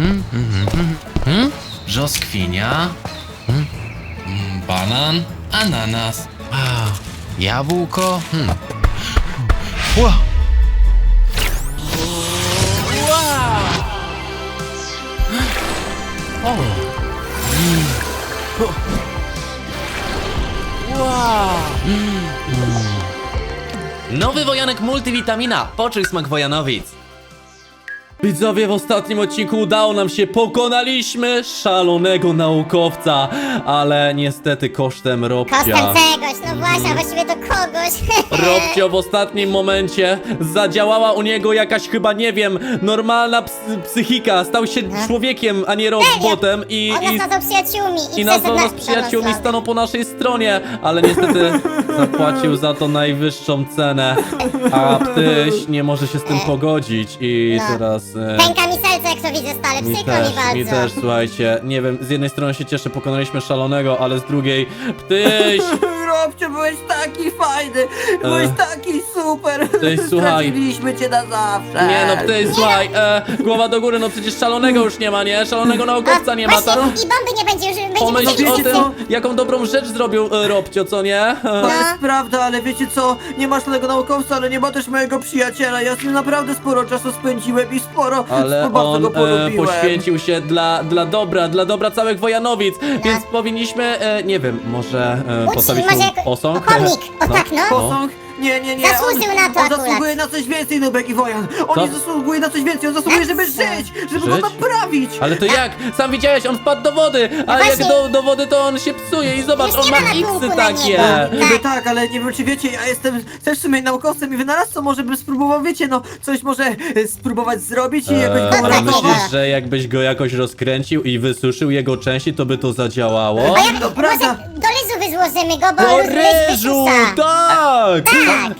Hmm, hmm, hmm, hmm. Hmm. Hmm, Banan. Ananas. Jabłko. Hmm. Ła. Wow. O. Nowy wojanek multivitamina. Poczuj smak wojanowic. Widzowie, w ostatnim odcinku udało nam się, pokonaliśmy szalonego naukowca, ale niestety kosztem Robcia. Kosztem czegoś, no właśnie, a właściwie to kogoś. Robcio w ostatnim momencie zadziałała u niego jakaś chyba, nie wiem, normalna ps psychika. Stał się człowiekiem, a nie robotem i, On nas i, nazwał przyjaciółmi i, i nazwał na- nas przyjaciółmi, stanął po naszej stronie, ale niestety zapłacił za to najwyższą cenę, a Ptyś nie może się z tym pogodzić i No. teraz... e, Pęka mi serce, jak to widzę stale, Mi przykro też, mi bardzo. mi też, słuchajcie, nie wiem, z jednej strony się cieszę, pokonaliśmy szalonego, ale z drugiej, Ptyś, Robcio, byłeś taki fajny, byłeś E. taki super. Ty, słuchaj. Straciliśmy cię na zawsze. nie no, Ptyś, słuchaj, e, głowa do góry, no przecież szalonego już nie ma, nie? Szalonego naukowca nie ma, właśnie, to... i bomby nie będzie już, będzie Pomyśl No o wiecie tym, co? jaką dobrą rzecz zrobił e, Robcio, co nie? To E, No. jest prawda, ale wiecie co? Nie masz tego naukowca, ale nie ma też mojego przyjaciela. Ja z nim naprawdę sporo czasu spędziłem i sporo, Ale bardzo on go e, polubiłem. poświęcił się dla, dla dobra, dla dobra całych Wojanowic, więc powinniśmy, e, nie wiem, może e, Uczcić, postawić może mu jako- posąg? pomnik, o tak, no. Posąg? Nie, nie, nie. Zasłużył on, na to On akurat. zasługuje na coś więcej, Nubek i Wojan. On Co? nie zasługuje na coś więcej, on zasługuje, żeby Co? żyć, żeby Żyć? go naprawić. Ale to jak? Sam widziałeś, on wpadł do wody, a jak właśnie. do, do wody to on się psuje i zobacz, Już on nie ma ma ratunku iksy na takie. niego. Niby tak, ale nie wiem czy wiecie, ja jestem też w sumie naukowcem i wynalazcą, może bym spróbował, wiecie, no coś może e, spróbować zrobić i jakoś Eee, go ale uratować. myślisz, że jakbyś go jakoś rozkręcił i wysuszył jego części, to by to zadziałało? A jak, To prawda. może do ryżu wyzłożymy go, bo luz ryżu, wysusa. tak!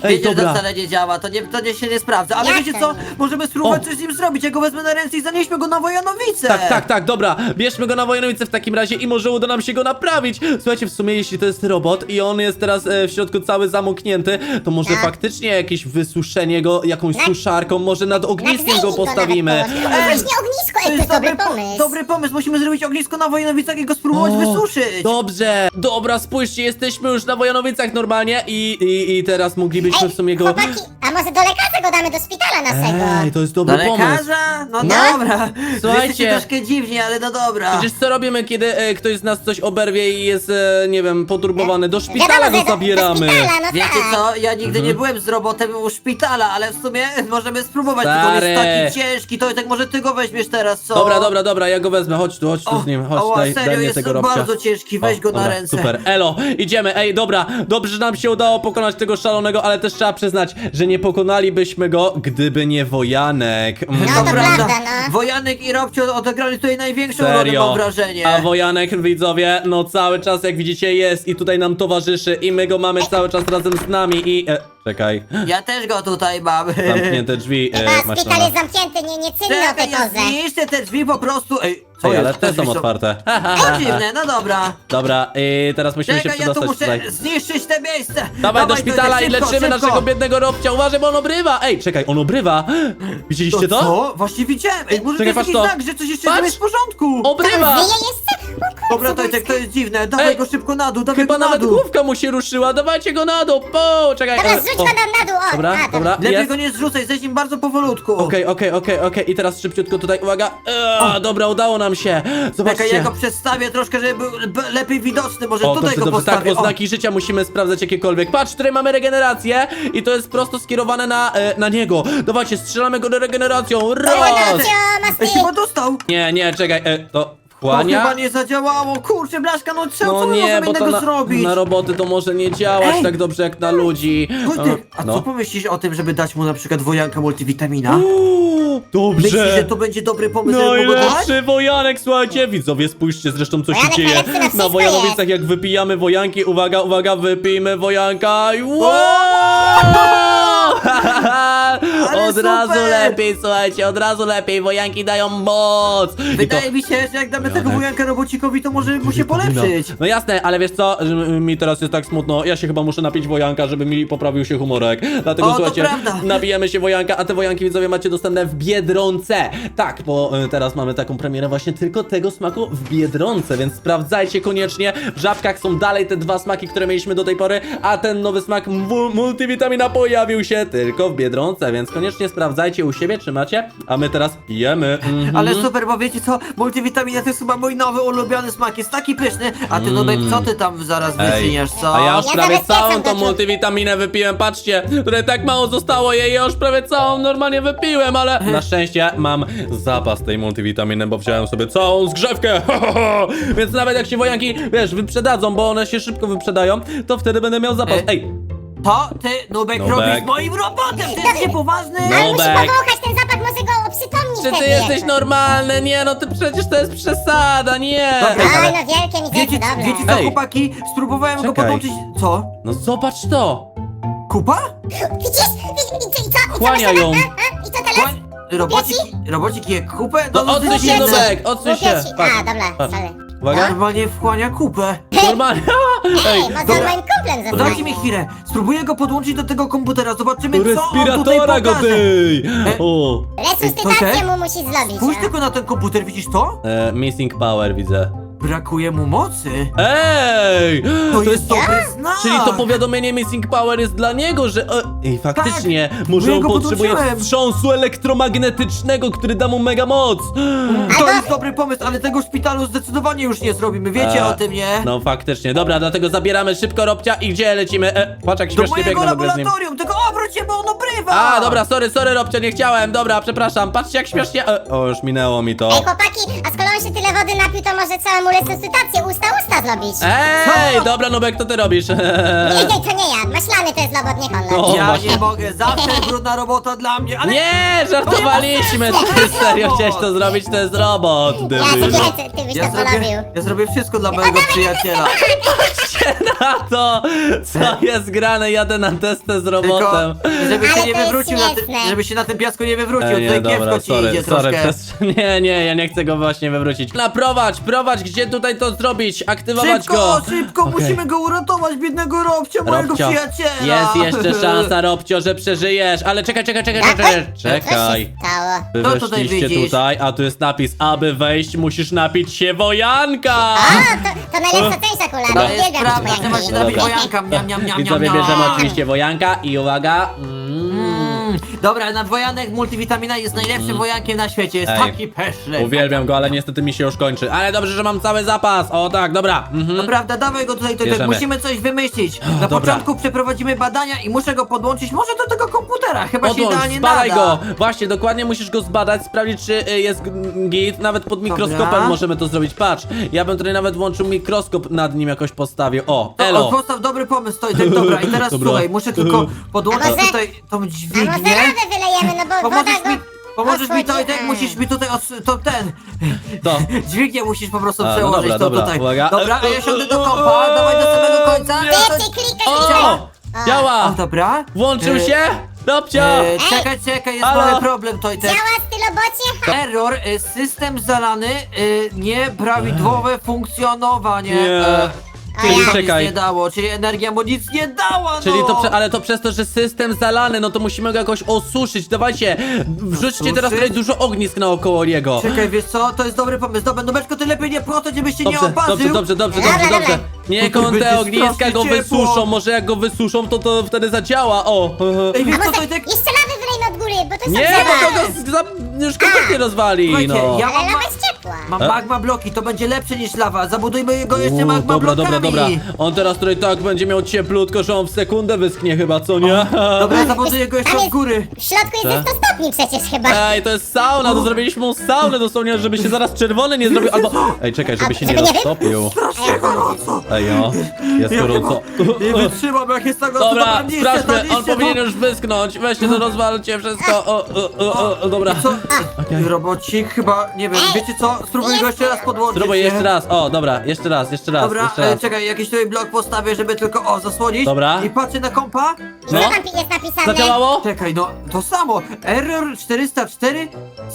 Ej, Wiecie, że dobra. wcale nie działa, to nie, to nie się nie sprawdza, ale Jak wiecie to co, nie? możemy spróbować O. coś z nim zrobić, ja go wezmę na ręce i zanieśmy go na Wojanowice. Tak, tak, tak, dobra, bierzmy go na Wojanowice w takim razie i może uda nam się go naprawić. Słuchajcie, w sumie jeśli to jest robot i on jest teraz e, w środku cały zamknięty, to może Tak. faktycznie jakieś wysuszenie go jakąś Na- suszarką, może nad Na ogniskiem go nawet postawimy. położymy. No właśnie ognisko, ej, to jest dobry pomysł. dobry pomysł, musimy zrobić ognisko na Wojanowicach i go spróbować O, wysuszyć. Dobrze, dobra, spójrzcie, jesteśmy już na Wojanowicach normalnie i, i, i teraz moglibyśmy w sumie go... chłopaki, a może do lekarza go damy do szpitala naszego? Ej, to jest Do dobry pomysł. lekarza? No, No. dobra. Słuchajcie. Troszkę dziwni, ale no dobra. Przecież co robimy, kiedy e, ktoś z nas coś oberwie i jest, e, nie wiem, poturbowany? Do szpitala Wiadomo, go że do- zabieramy. Do szpitala, no Wiecie tak. co, ja nigdy Mhm. nie byłem z robotem u szpitala, ale w sumie możemy spróbować, tylko on Stary. jest taki ciężki, to tak może ty go weźmiesz teraz, co? Dobra, dobra, dobra, ja go wezmę, chodź tu, chodź tu O, z nim, chodź, o, daj, serio, daj mnie jest tego robcia. bardzo ciężki, weź O, go na dobra, ręce. Super, elo, idziemy, ej, dobra, dobrze, że nam się udało pokonać tego szalonego, ale też trzeba przyznać, że nie pokonalibyśmy go, gdyby nie Wojanek. Mm. No to prawda, no. Wojanek i Robcio odegrali tutaj największą rolę, Serio. mam wrażenie. A Wojanek, widzowie, no cały czas jak widzicie jest i tutaj nam towarzyszy i my go mamy cały czas razem z nami i... E, czekaj, Ja też go tutaj mam. zamknięte drzwi, e, Chyba masz szpital na... jest zamknięty, nie, nie cynno o tej Czekaj, ja zniszczę te drzwi po prostu. Ej, co Ej, jest? ale te drzwi są otwarte. To dziwne, no dobra. Dobra, i teraz musimy się Czekaj, ja tu przedostać muszę tutaj. zniszczyć te miejsce. Dawaj do szpitala i szybko, leczymy szybko. naszego biednego robcia. Uważaj, bo on obrywa. Ej, czekaj, on obrywa. Widzieliście to? Co? Właśnie widziałem. Ej, może Czekaj, to jest patrz jakiś to. znak, że coś jeszcze Patrz. nie jest w porządku. Obrywa. Wyje? Dobra, Tojtek, to jest dziwne. Dawaj Ej. go szybko na dół, dawaj Chyba go na nawet dół. główka mu się ruszyła. Dawajcie go na dół. Po, czekaj. Dobra, e, zrzuć o. go tam na dół, o. Dobra, a, dobra. Lepiej Jest. go nie zrzucaj, zejdź nim bardzo powolutku. Okej, okej, okej, okej. I teraz szybciutko tutaj, uwaga. E, dobra, udało nam się. Czekaj, ja Zobaczcie. go przedstawię troszkę, żeby był b- lepiej widoczny. Może O, tutaj dobrze, go dobrze, tak, postawię. O. oznaki życia musimy sprawdzać jakiekolwiek. Patrz, tutaj mamy regenerację i to jest prosto skierowane na, e, na niego. Dawajcie, strzelamy go regeneracją. Raz! Regeneracja, Ej, chyba dostał. Nie, nie, czekaj, e, to To chyba nie zadziałało. Kurczę, Blaszka, no co, No co my nie, możemy bo to innego na, zrobić? na roboty to może nie działać Ej! tak dobrze jak na ludzi. Wojtek, a co no. pomyślisz o tym, żeby dać mu na przykład wojanka multivitamina? Uuu, Myślisz, że Dobrze. to będzie dobry pomysł, żeby mu go dać? Najlepszy wojanek, słuchajcie, widzowie, spójrzcie zresztą co się Wojanek dzieje najlepszy na na wszystko Wojanowicach, jak wypijamy wojanki, uwaga, uwaga, wypijmy wojanka i wow! Ale od razu super! lepiej, słuchajcie, od razu lepiej, wojanki dają moc. I Wydaje mi się, że jak damy tego wojanka robocikowi, to może mu się polepszyć. No, no jasne, ale wiesz co, że mi teraz jest tak smutno, ja się chyba muszę napić wojanka, żeby mi poprawił się humorek. Dlatego O, to słuchajcie, prawda. nabijemy się wojanka, a te wojanki widzowie macie dostępne w Biedronce. Tak, bo y, teraz mamy taką premierę właśnie tylko tego smaku w Biedronce, więc sprawdzajcie koniecznie. W żabkach są dalej te dwa smaki, które mieliśmy do tej pory, a ten nowy smak mu- multivitamina pojawił się tylko w Biedronce, więc koniecznie sprawdzajcie u siebie, czy macie, a my teraz pijemy. Mhm. Ale super, bo wiecie co, multivitamina to jest chyba mój nowy ulubiony smak, jest taki pyszny, a ty Nubek, co ty tam zaraz wyczyniasz, co? A ja już Ja prawie zabezpieczam całą tą multivitaminę wypiłem, patrzcie, które tak mało zostało jej, ja już prawie całą normalnie wypiłem, ale na szczęście mam zapas tej multivitaminy, bo wziąłem sobie całą zgrzewkę, więc nawet jak się wojanki, wiesz, wyprzedadzą, bo one się szybko wyprzedają, to wtedy będę miał zapas. Ej, To ty, Nubek, Nubek. robisz moim robotem, ty jest niepoważny? No. Ale musi Nubek. powąchać ten zapach, może go oprzytomnić czy ty wtedy. jesteś normalny? Nie, no ty przecież to jest przesada, nie. Dobra, Oj, ale, no wielkie mi Wiecie, dobra. wiecie co, Ej. chłopaki, spróbowałem go Czekaj. podłączyć, co? no zobacz to, Kupa? Widzisz? Widzisz? I co? I co? Chłania myślę, ją. a, a? I co teraz? Kłań- Robocik, robocik je kupę? no odsuń się. Nubek, odsuń się, Kupieci. patrz, A, dobra, patrz. sorry. Uwaga, Normalnie wchłania kupę. normalnie, Ej, ej, może dobra. moim kumplem zostanie. Dajcie mi chwilę, spróbuję go podłączyć do tego komputera, zobaczymy co on tutaj respiratora go pokaże. ty! E, O! Resuscytację mu musi zrobić. Spójrz no. tylko na ten komputer, widzisz to? E, missing power widzę. Brakuje mu mocy. Ej! To, jest dobry znak. Czyli to powiadomienie Missing Power jest dla niego, że... E, ej, faktycznie, Tak, może bo ja on go potrzebuje podłączyłem. wstrząsu elektromagnetycznego, który da mu mega moc. To Albo- jest dobry pomysł, ale tego szpitalu zdecydowanie już nie zrobimy, wiecie E, o tym, nie? No faktycznie, dobra, dlatego zabieramy szybko Robcia i gdzie lecimy? E, patrz jak Do śmiesznie mojego biegnę w ogóle z nim. laboratorium, tylko obróć się, bo on obrywa! A, dobra, sorry, sorry Robcia, nie chciałem, dobra, przepraszam, patrzcie jak śmiesznie... E, o, już minęło mi to. Ej, chłopaki, a skoro on się tyle wody napił, to może trzeba mu resuscytację usta usta zrobić. Ej, Co? dobra, Nubek, to ty robisz. Nie, nie, to nie ja. Maślany to jest robot, niech on O. Ja właśnie. nie mogę, zawsze brudna robota dla mnie, ale... Nie, żartowaliśmy! Ty serio chciałeś to zrobić? To jest robot! Ja debilu. ty byś Ja to porobił. zrobię, ja zrobię wszystko dla mojego przyjaciela. na to, co jest grane, jadę na testę z Tylko, robotem. żeby się Ale nie to jest wywrócił, na ty, śmieszne. żeby się na tym piasku nie wywrócił, E, tutaj kiepsko ci sorry, idzie sorry, troszkę. przez... Nie, nie, ja nie chcę go właśnie wywrócić. Naprowadź, prowadź, gdzie tutaj to zrobić? Aktywować Szybko, go! szybko, Okej. musimy go uratować, biednego Robcia, mojego Robcio, przyjaciela. jest jeszcze szansa, Robcio, że przeżyjesz, ale czekaj, czekaj, czekaj, czekaj, Oj, czekaj. Co się stało? Wy Co No tutaj weszliście widzisz? tutaj, a tu jest napis, aby wejść musisz napić się wojanka! A, to, to najlepsza część akurat. To jest Uwielbiam prawda, pojanki. trzeba się Dobra. napić wojanka, miam, miam, miam, Widzowie miam, bierzemy miam. oczywiście wojanka i uwaga. Mm. Mm, Dobra, na wojanek multivitamina jest najlepszym wojankiem na świecie, jest. Ej, taki pyszny. Uwielbiam go, ale niestety mi się już kończy. Ale dobrze, że mam cały zapas. O tak, dobra. Mhm. Naprawdę, dawaj go tutaj, tutaj, Bierzemy. musimy coś wymyślić. Na dobra. początku przeprowadzimy badania i muszę go podłączyć może do tego komputera, chyba się Podłącz, idealnie zbadaj nada. go! Właśnie, dokładnie musisz go zbadać, sprawdzić czy y, jest git, nawet pod mikroskopem Dobra. możemy to zrobić. Patrz, ja bym tutaj nawet włączył mikroskop nad nim jakoś postawił. O, To, elo! o, postaw dobry pomysł, to tak, dobra, i teraz Dobra. słuchaj, muszę tylko podłączyć tutaj tą dźwignię. Radę wylejemy, no bo woda Pomożesz go... mi, pomożesz mi to i tak odchodzi. musisz mi tutaj od, to ten. To. Dźwignię musisz po prostu A, no przełożyć dobra, to dobra, tutaj. uwaga. Dobra, a ja siądę do kompa, dawaj do samego końca. Nie. To- Ty, ty, klikaj, O! O, Działa! dobra. Włączył E, się? Robcio! E, czekaj, czekaj, jest Halo? mały problem, to i tak. Działa stylobocie? Error, e, system zalany, e, nieprawidłowe funkcjonowanie. Nie. E, A czyli ja- to nic Czekaj. nie dało, czyli energia mu nic nie dała, no. Czyli to, prze, ale to przez to, że system zalany, no to musimy go jakoś osuszyć. Dawajcie, wrzućcie teraz Osuszyć? tutaj dużo ognisk naokoło niego. Czekaj, wiesz co, to jest dobry pomysł. Dobra, Nubeczko, ty lepiej nie płotać, żebyś się nie Dobrze, oparzył. dobrze, dobrze, dobrze, Dobra, dobrze, dobra. dobrze. Niech on Będzie te ogniska strasznie go ciepło. wysuszą, może jak go wysuszą, to to wtedy zadziała, o. Ej, wiesz co, może tak... jeszcze lawy wylejmy od góry, bo to są Nie, bo to go z- za, już kompletnie rozwali, Słuchajcie, no. ja- Ale mam- jest ciepła. Mam magma bloki, to będzie lepsze niż lawa. Zabudujmy go jeszcze Uuu, magma dobra, blokami. dobra, dobra. On teraz tutaj tak będzie miał cieplutko, że on w sekundę wyschnie chyba, co nie? Dobra, zabuduję go jeszcze Tam od jest- góry. W środku jest Tak. ze 100 stopni przecież chyba. Ej, to jest sauna, to zrobiliśmy mu saunę dosłownie, żeby się zaraz czerwony nie zrobił, albo... Ej, czekaj, żeby A, się nie żeby nie roztopił. Strasznie gorąco. Ej, o, jest Ja gorąco. Nie wytrzymam, jak jest tak gorąco. Dobra, sprawdźmy, to, on powinien to. już wyschnąć. Weźcie to, rozwalcie wszystko. O, o, o, o, o dobra. Co? Robocik chyba, nie wiem, wiecie co? Spróbuj go jeszcze raz podłączyć. Spróbuj nie? jeszcze raz. O, dobra, jeszcze raz, jeszcze raz, Dobra, jeszcze e, raz. czekaj, jakiś tutaj blok postawię, żeby tylko, o, zasłonić. Dobra. I patrzę na kompa. Co No. tam pi- jest napisane? Zadziałało? Czekaj, no, to samo. Error 404,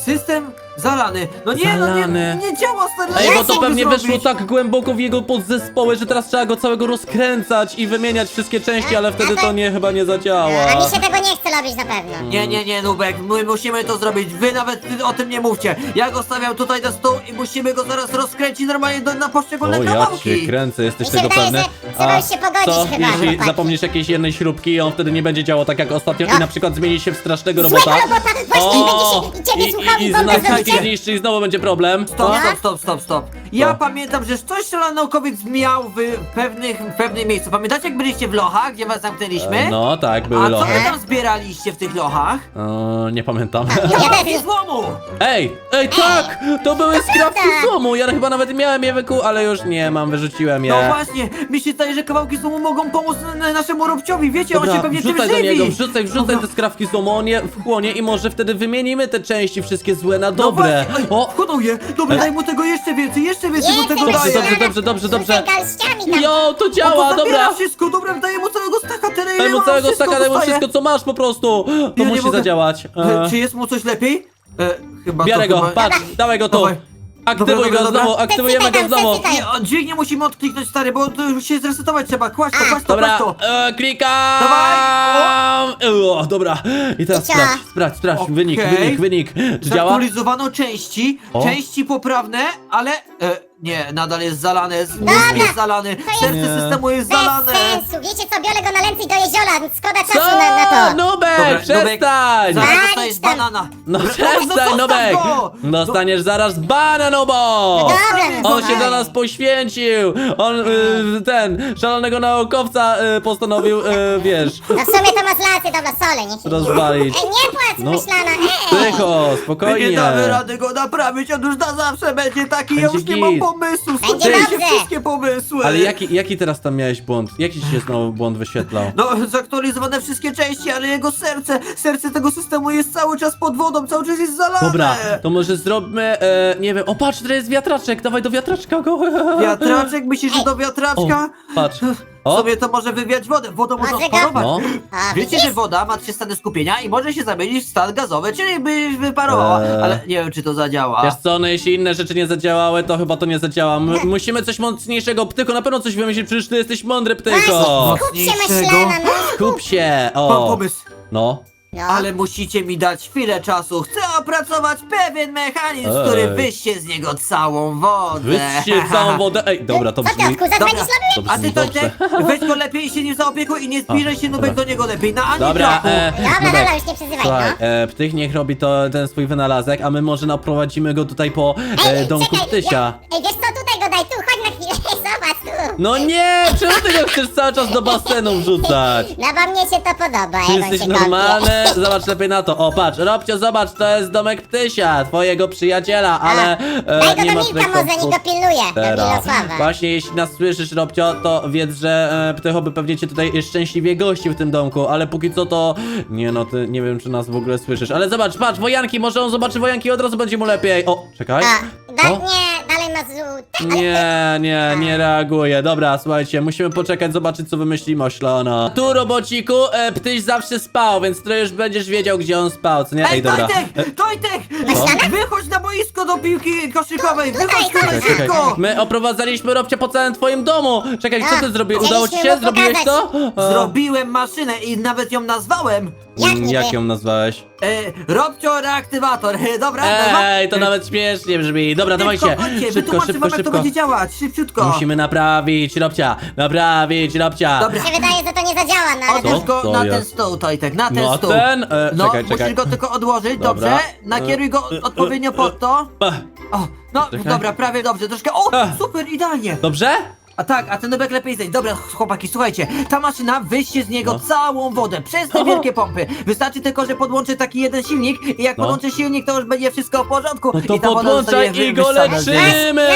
system zalany. No nie, no Zalany. nie, nie działa, stary. no Ej, bo to pewnie zrobić? weszło tak głęboko w jego podzespoły, że teraz trzeba go całego rozkręcać i wymieniać wszystkie części, ale wtedy to nie chyba nie A zadziała. mi się tego nie chce robić na pewno. Nie, nie, nie, Nubek, my musimy to zrobić. Wy nawet o tym nie mówcie. Ja go stawiam tutaj na stół i musimy go zaraz rozkręcić normalnie do, na poszczególne O, ja kawałki. kręcę, jesteś Mi się tego wydaje, pewny? że trzeba już się pogodzić co, chyba, jeśli chłopaki. zapomnisz jakiejś jednej śrubki i on wtedy nie będzie działał tak jak ostatnio i No. na przykład zmieni się w strasznego Złego robota? robota, właśnie będzie się ciebie i, słuchał i, i i bombę nas zniszczy i znowu będzie problem. Stop, No. stop, stop, stop, stop. Ja Co? pamiętam, że coś szalony naukowiec miał w pewnych, w pewnym miejscu. Pamiętacie, jak byliście w lochach, gdzie was zamknęliśmy? E, No tak, były A co lochy. wy tam zbieraliście w tych lochach? O, nie pamiętam. Kawałki też. złomu! Ej, ej, tak! To były skrawki prawda. złomu. Ja chyba nawet miałem je wyku, ale już nie mam, wyrzuciłem je. No właśnie, mi się zdaje, że kawałki złomu mogą pomóc n- naszemu robciowi, wiecie, on się pewnie tym wrzucaj do żywi. niego, wrzucaj, wrzucaj Dobra. te skrawki złomu, on je wchłonie i może wtedy wymienimy te części wszystkie złe na No dobre. właśnie, oj, O, wchłonął je. Dobra, Ej. daj mu tego jeszcze więcej, jeszcze więcej mu tego Dobrze, daję. dobrze, dobrze, dobrze, dobrze. Rzucaj garściami tam. jo, to On działa, to zabiera dobra. wszystko, dobra, daję mu całego staka, tyle ile Daj mu mam, całego wszystko staka, daj mu dostaję. wszystko, co masz po prostu. To Ja nie musi mogę. zadziałać. E, E, Czy jest mu coś lepiej? E, chyba Biorę to go, chyba... patrz, dawaj go tu. Dawaj. Aktywuj Dobra, go dobra, dobra. znowu, aktywujemy go Przeczytaj tam, znowu. przeczytaj. Nie, o, dźwignię musimy odkliknąć, stary, bo to już się zresetować trzeba. Kładź to, kładź to, Dobra, kładź to. e, klikam! Dawaj, O, dobra. I teraz sprawdź, sprawdź, sprawdź, wynik, wynik, wynik. Czy działa? Zaktualizowano części, O. części poprawne, ale... E, nie, nadal jest zalane, mózg Dobra, jest zalany, serce Nie. systemu jest Bez zalane. sensu. Wiecie co, biorę go na ręce i do jeziora. Szkoda Co? czasu na, na to. Nubek, Dobra, przestań! Zaraz Daj dostajesz tam. banana. No Dobra, przestań, Nubek! go! Dostaniesz zaraz banan, Nubo! Dobra, no On się dobra. dla nas poświęcił! On, y, ten, szalonego naukowca y, postanowił, y, wiesz, No w sumie to masz rację, dobra, solę, niech się... rozwalić. Ej, nie płacz, No. myślana, ej! Tycho, My spokojnie. nie damy rady go naprawić, on już na zawsze będzie taki, ja Będzie już nie mam git. Pomysłu, Będzie dobrze. wszystkie pomysły. Ale jaki, jaki teraz tam miałeś błąd? Jaki ci się znowu błąd wyświetlał? No, zaktualizowane wszystkie części, ale jego serce, serce tego systemu jest cały czas pod wodą, cały czas jest zalane. Dobra, to może zróbmy, e, nie wiem, o patrz, to jest wiatraczek, dawaj do wiatraczka go. Wiatraczek, myślisz, że do wiatraczka? O, patrz. O. Sobie to może wywiać wodę, wodą można Może go- odparować. No. A, Wiecie, widzisz? że woda ma trzy stany skupienia i może się zamienić w stan gazowy, czyli by wyparowała, Eee. ale nie wiem, czy to zadziała. Wiesz co, no jeśli inne rzeczy nie zadziałały, to chyba to nie zadziała. M musimy coś mocniejszego, Ptyko, na pewno coś wymyślić, przecież ty jesteś mądry, Ptyko. Kup się Mocniejszego. myślana, no. Skup się, Mam o. pomysł. No. No. Ale musicie mi dać chwilę czasu. Chcę opracować pewien mechanizm, Ej. który wyście z niego całą wodę. Wyście całą wodę. Ej, dobra, to brzmi... Dobra. To A ty to dobrze. weź go lepiej się nim zaopiekuj i nie zbliżaj się nubek do niego lepiej. Na ani Dobra, kroku. e, Dobra, dobra, już nie przeżywaj, Słuchaj, no. e, Ptych niech robi to, ten swój wynalazek, a my może naprowadzimy go tutaj po e, Ej, domku czekaj, Ptysia. ja- Ej, wiesz co, No nie, czemu ty go chcesz cały czas do basenu wrzucać? No bo mnie się to podoba, Ty jak on jesteś się normalny? Zobacz lepiej na to. O, patrz, Robcio, zobacz, to jest domek Ptysia, twojego przyjaciela, ale e, Daj go nie do ma Milka tutaj może, niech go pilnuje, do. Milosława. Właśnie, jeśli nas słyszysz, Robcio, to wiedz, że e, Ptycho by pewnie cię tutaj szczęśliwie gości w tym domku, ale póki co to... Nie no, ty nie wiem, czy nas w ogóle słyszysz, ale zobacz, patrz, wojanki, może on zobaczy wojanki i od razu będzie mu lepiej. O, czekaj. Da, O. nie, dalej ma. Nie, nie, nie reaguje. Dobra, słuchajcie, musimy poczekać, zobaczyć, co wymyśli Moślona. Tu, robociku, e, Ptyś zawsze spał, więc ty już będziesz wiedział, gdzie on spał, co nie? Ej, dobra. E, Tojtek! Tojtek! Co? Wychodź na boisko do piłki koszykowej! Wychodź tutaj. tutaj Czekaj, czekaj. szybko! My oprowadzaliśmy Robcia po całym twoim domu. Czekaj, co A, ty zrobiłeś? Udało ci się? mu Zrobiłeś to? pokazać. E, Zrobiłem maszynę i nawet ją nazwałem! Jak ją nazwałeś? E, Robcio reaktywator, dobra? nazwa- Ej, to nawet śmiesznie brzmi. Dobra, dawajcie. Szybko, Szybko, to szybko. będzie działać, szybciutko! Musimy naprawić Robcia. Naprawić Robcia. Dobra. Mi się wydaje, że to nie zadziała, no ale... Odłóż go To na ten jest. stół, Tojtek, na ten No stół! ten? E, No, czekaj, musisz czekaj. go tylko odłożyć, Dobra. dobrze? Nakieruj go E, e, odpowiednio e, pod to. O, no, Czekaj. dobra, prawie dobrze, troszkę. O, super, idealnie! Dobrze? A tak, a ten nubek lepiej zejść. Dobra, chłopaki, słuchajcie, ta maszyna wyście z niego No. całą wodę przez te wielkie pompy. Wystarczy tylko, że podłączy taki jeden silnik i jak No. podłączy silnik, to już będzie wszystko w porządku. No to I ta woda podłączaj i go wywyższona z leczymy!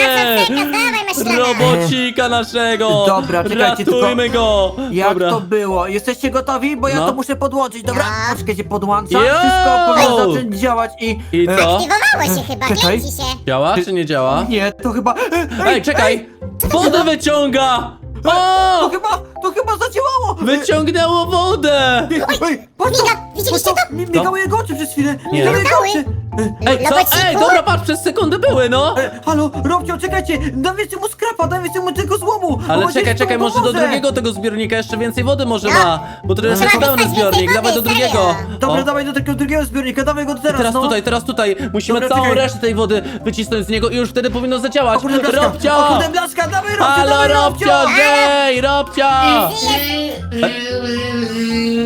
Robocika naszego! Dobra, czekajcie, tylko- Ratujmy go! Jak Dobra. to było? Jesteście gotowi? Bo ja No. to muszę podłączyć. Dobra, No. poczekajcie, podłączam. Yo! Wszystko powinno zacząć działać i... I e, co? Aktywowało się chyba, Czekaj. kręci się. Działa czy nie działa? Nie, to chyba... e, Ej, czekaj! Wodę wyciąga! To O! chyba, to chyba zadziałało! Wyciągnęło wodę! Ej, ej, patrz Miga, to! widzieliście patrz Mi- Migały jego oczy przez chwilę! Nie. Migały jego Migały? oczy! Ej, co? Ej, dobra, patrz, przez sekundę były, no! e, Halo, Robcio, czekajcie! Więcej mu skrapa, więcej mu tego złomu! Ale czekaj, czekaj, może do pomoże. drugiego tego zbiornika jeszcze więcej wody może No. ma! Bo to jest Trzeba pełny wysłać zbiornik, dawaj do drugiego! Dobra, O. dawaj do takiego drugiego zbiornika, dawaj go I teraz, teraz no! tutaj, teraz tutaj. Musimy Dobra, całą czekaj. resztę tej wody wycisnąć z niego i już wtedy powinno zadziałać. Kurde, blaszka! O Robcio! kurde, blaszka! Dawaj, Robcio, Halo, dawaj, Robcio! Jay! Robcio!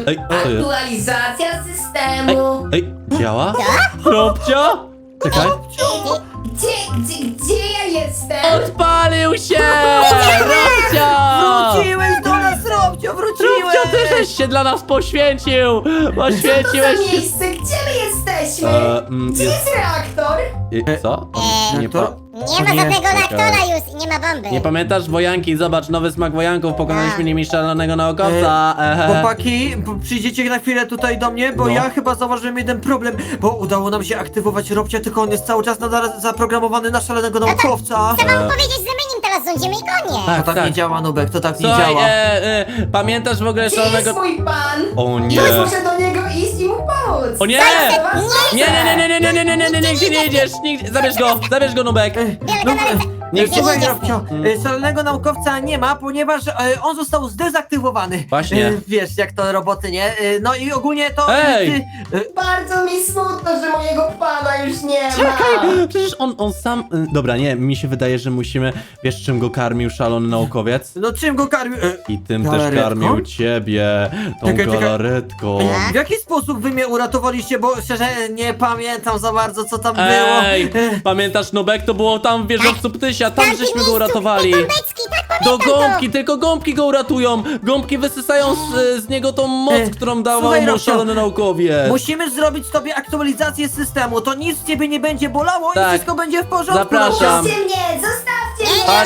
Ej, co jest? Aktualizacja systemu. ej, działa? Robcio? Czekaj. Gdzie, gdzie, gdzie ja jestem? Odpalił się! Robcio! Wróciłeś do nas, Robcio, wróciłeś! Robcio, ty żeś się dla nas poświęcił! Co to Poświęciłeś za się! miejsce? Gdzie my jesteśmy? E, mm, Gdzie jest- jest reaktor? I- Co? Eee, Nie, to- pa... Nie ma żadnego reaktora już i nie ma bomby. nie pamiętasz wojanki? Zobacz, nowy smak wojanków. Pokonaliśmy A. nimi szalonego naukowca. Ehe. Chłopaki, p- przyjdziecie na chwilę tutaj do mnie, bo No. ja chyba zauważyłem jeden problem, bo udało nam się aktywować Robcia, tylko on jest cały czas nadal zaprogramowany na szalonego naukowca. Chcę wam powiedzieć, że my nim teraz rządzimy i koniec. Tak, To tak, tak. nie działa, Nubek, to tak nie Słuchaj, działa. e, e, pamiętasz w ogóle Gdzie jest szalonego... mój pan? O nie! Muszę do niego iść i mu pomóc. O nie! Nie! Nie, nie, nie, nie, nie, nie, nie, nie, nie, nie, nigdzie nie idziesz! Nigdzie... Zabierz go! Zabierz go, Nubek! Ej, Białego no, na Nie Słuchaj, idziesz. Robcio, e, szalonego naukowca nie ma, ponieważ e, on został zdezaktywowany. Właśnie. E, Wiesz, jak to roboty, nie? E, No i ogólnie to... Ej! ty- e, Bardzo mi smutno, że mojego pana już nie ma. Czekaj! Przecież on, on sam... y, Dobra, nie, mi się wydaje, że musimy... Wiesz, czym go karmił szalony naukowiec? No czym go karmił? E, I tym Galaretką? też karmił ciebie, tą Czekaj, czekaj. galaretką. W jaki sposób wy mnie uratowaliście, bo szczerze nie pamiętam za bardzo, co tam Ej, było. E, pamiętasz Nubek? To było tam w wieżowcu Ptysia, tam Tamtym żeśmy go miejscu, uratowali. te gąbeczki, tak Do pamiętam gąbki, tylko gąbki go uratują! Gąbki wysysają z, z niego tą moc, E, którą dawał słuchaj, mu Robcio, szalony naukowiec. Musimy zrobić sobie aktualizację systemu, to nic ciebie nie będzie bolało Tak. i wszystko będzie w porządku. Zapraszam. Puśćcie mnie, zostawcie mnie. Ja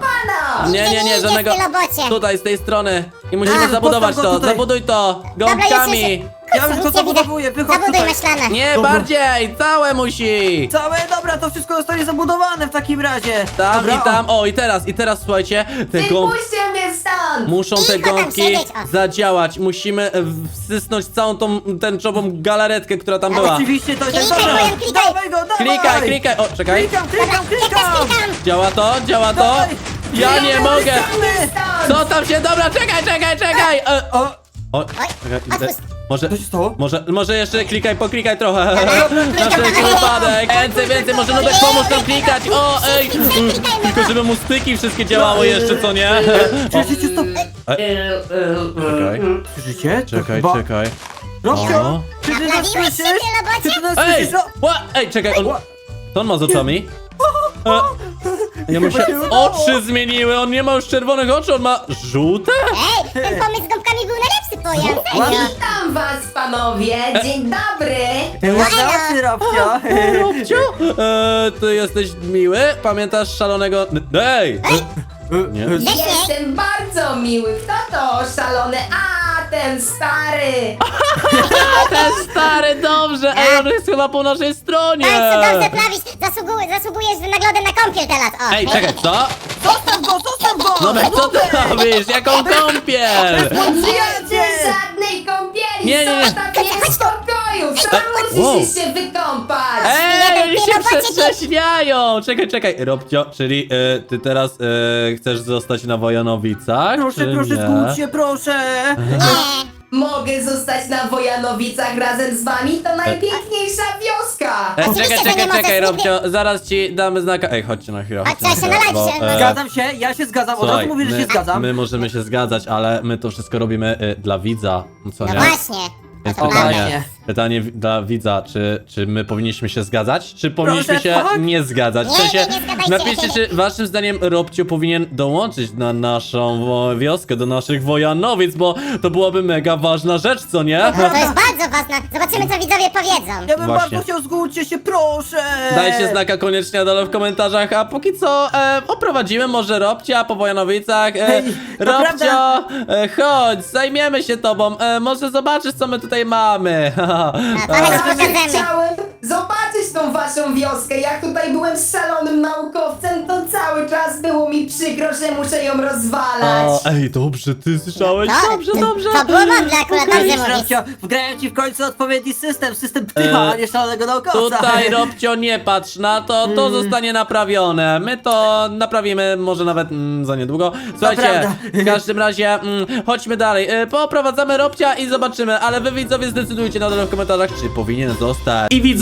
pana. Nie, nie, nie, żadnego... robocie. Tutaj, z tej strony. I musimy A, zabudować postaw go to, tutaj. zabuduj to! Dobra, Gąbkami! Ja już go zabudowuję, wychodź Zabuduj tutaj. maślana. Nie, Dobra. bardziej! Całe musi! Całe, dobra, to wszystko zostanie zabudowane w takim razie. Tam dobra, i tam, o i teraz, i teraz słuchajcie, te. Wypuśćcie mnie stąd. Muszą te Cicho tam gąbki siedzieć, o. zadziałać. Musimy e, wsysnąć całą tą tęczową galaretkę, która tam była. Oczywiście to jest Klikaj, dobra. Klikaj. Dawaj go, dawaj. Klikaj, klikaj! O, czekaj. Klikam, klikam, Klikam, klikam. klikam. Działa to? Działa to? Dawaj. Ja nie mogę! Co tam się... Dobra, czekaj, czekaj, czekaj! E, O, czekaj. Może... co się stało? Może, może jeszcze klikaj, poklikaj trochę. Na wszelki wypadek. Więcej, więcej, może Nubek pomóż nam klikać. O, ej! Tylko żeby mu styki wszystkie działały jeszcze, co nie? O, Słyszycie to? czekaj, Słyszycie? To czekaj, chyba- czekaj. Robcio, O. czy ty nas Naprawiłeś słyszysz? się, ty robocie? Czy ty nas Ej! słyszysz? No, Ła, ej, czekaj, on... Co on ma z oczami? E, ja mu się oczy zmieniły, on nie ma już czerwonych oczu, on ma żółte? Ej, ten pomysł z gąbkami był najlepszy, Bojan, serio. Witam was, panowie. Dzień dobry. Ładna ty, Robcio. Robcio? E, ty jesteś miły? Pamiętasz szalonego... Ej! Nie. Jestem bardzo miły. Kto to szalony? A, ten stary. Ten stary, dobrze! Ej, on jest chyba po naszej stronie! Tak, co dobrze prawisz. Zasługu, zasługujesz w nagrodę na kąpiel teraz, o. Ej, czekaj, co? Zostaw go, zostaw go! No tak, co ty robisz? Jaką kąpiel? Nie chcę żadnej kąpieli. Nie, nie, nie. Zostaw spokoju. Sam Wow. musisz się wykąpać. Ej, oni się przetrześniają! Czekaj, czekaj, Robcio, czyli e, ty teraz e, chcesz zostać na Wojanowicach, Proszę, czy proszę, nie? zgódź się, proszę. Nie. Mogę zostać na Wojanowicach razem z wami? To najpiękniejsza wioska. E, Oczywiście, czekaj, że czekaj, czekaj, Robcio, zaraz ci damy znaka. Ej, chodźcie na chwilę. Chodźcie, chodźcie ja się chwilę, na live bo, się- e, Zgadzam się, ja się zgadzam, od Słuchaj, razu mówię, że my, się zgadzam. my możemy się zgadzać, ale my to wszystko robimy e, dla widza, co No nie? właśnie. Więc to pytanie, prawda. Pytanie wi- dla widza, czy, czy my powinniśmy się zgadzać, czy powinniśmy Proszę, się tak? nie zgadzać? W Nie, sensie, nie, nie zgadzajcie. napiszcie, czy waszym zdaniem Robcio powinien dołączyć na naszą wo- wioskę, do naszych Wojanowic, bo to byłoby mega ważna rzecz, co nie? No to jest bardzo ważne. Zobaczymy, co widzowie powiedzą. Ja bym Właśnie. bardzo chciał, zgódźcie się, proszę! Dajcie znaka koniecznie na dole w komentarzach, a póki co e, oprowadzimy może Robcia po Wojanowicach. E, Hej, Robcio, e, chodź, zajmiemy się tobą, e, może zobaczysz co my tutaj mamy. A, to A. chodź, Ja pokażemy. chciałem zobaczyć tą waszą wioskę. Jak tutaj byłem szalonym naukowcem, to cały czas było mi przykro, że muszę ją rozwalać. O, ej, dobrze, ty słyszałeś? Tak, Dobrze, dobrze. To było mądre akurat, dobrze Widzisz, mówisz. Robcio, wgrają ci w końcu odpowiedni system, system ptycha, E, a nie szalonego naukowca. Tutaj, Robcio, nie patrz na to, to Mm. zostanie naprawione. My to naprawimy może nawet mm, za niedługo. Słuchajcie, prawda. w każdym razie mm, chodźmy dalej. E, Poprowadzamy Robcia i zobaczymy, ale wy widzowie zdecydujcie na dole w komentarzach, czy powinien zostać. I